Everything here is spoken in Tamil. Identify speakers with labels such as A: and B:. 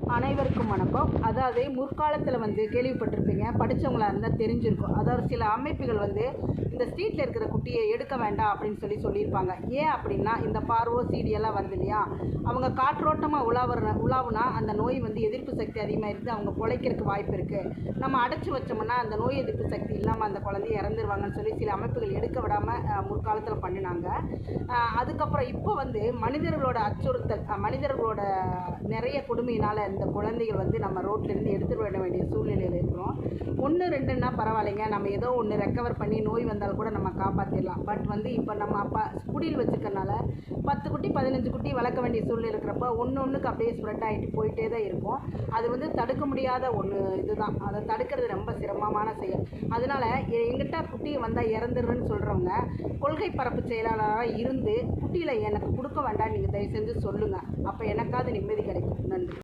A: அனைவருக்கும் வணக்கம். அதாவது முற்காலத்தில் வந்து கேள்விப்பட்டிருப்பீங்க படித்தவங்களாக இருந்தால் தெரிஞ்சிருக்கும். அதாவது சில அமைப்புகள் வந்து இந்த ஸ்ட்ரீட்டில் இருக்கிற குட்டியை எடுக்க வேண்டாம் அப்படின்னு சொல்லி சொல்லியிருப்பாங்க. ஏன் அப்படின்னா இந்த பார்வோ சீடியெல்லாம் வருது இல்லையா? அவங்க காற்றோட்டமாக உலாவுற உலாவுனா அந்த நோய் வந்து எதிர்ப்பு சக்தி அதிகமாக இருந்து அவங்க பிழைக்கிறதுக்கு வாய்ப்பு இருக்குது நம்ம அடைச்சி வச்சோம்னா அந்த நோய் எதிர்ப்பு சக்தி இல்லாமல் அந்த குழந்தைய இறந்துருவாங்கன்னு சொல்லி சில அமைப்புகள் எடுக்க விடாமல் முற்காலத்தில் பண்ணினாங்க. அதுக்கப்புறம் இப்போ வந்து மனிதர்களோட அச்சுறுத்தல் மனிதர்களோட நிறைய கொடுமையினால் இந்த குழந்தைகள் வந்து நம்ம ரோட்லேருந்து எடுத்துட்டு வர வேண்டிய சூழ்நிலையில் இருக்கிறோம். ஒன்று ரெண்டுன்னா பரவாயில்லைங்க. நம்ம ஏதோ ஒன்று ரெக்கவர் பண்ணி நோய் வந்தால் கூட நம்ம காப்பாற்றிடலாம் பட் வந்து இப்போ நம்ம அப்பா குடியில் வச்சுக்கறனால பத்து குட்டி பதினஞ்சு குட்டி வளர்க்க வேண்டிய சூழ்நிலை இருக்கிறப்ப ஒன்று ஒன்றுக்கு அப்படியே ஸ்ப்ரெட் ஆகிட்டு போயிட்டே தான் இருக்கும். அது வந்து தடுக்க முடியாத ஒன்று இதுதான். அதை தடுக்கிறது ரொம்ப சிரமமான செயல். அதனால் எங்கிட்ட குட்டி வந்தால் இறந்துடுன்னு சொல்கிறவங்க கொள்கை பரப்பு செயலாளராக இருந்து குட்டியில் எனக்கு கொடுக்க வேண்டாம். நீங்கள் தயவு செஞ்சு சொல்லுங்கள் அப்போ எனக்காவது நிம்மதி கிடைக்கும். நன்றி.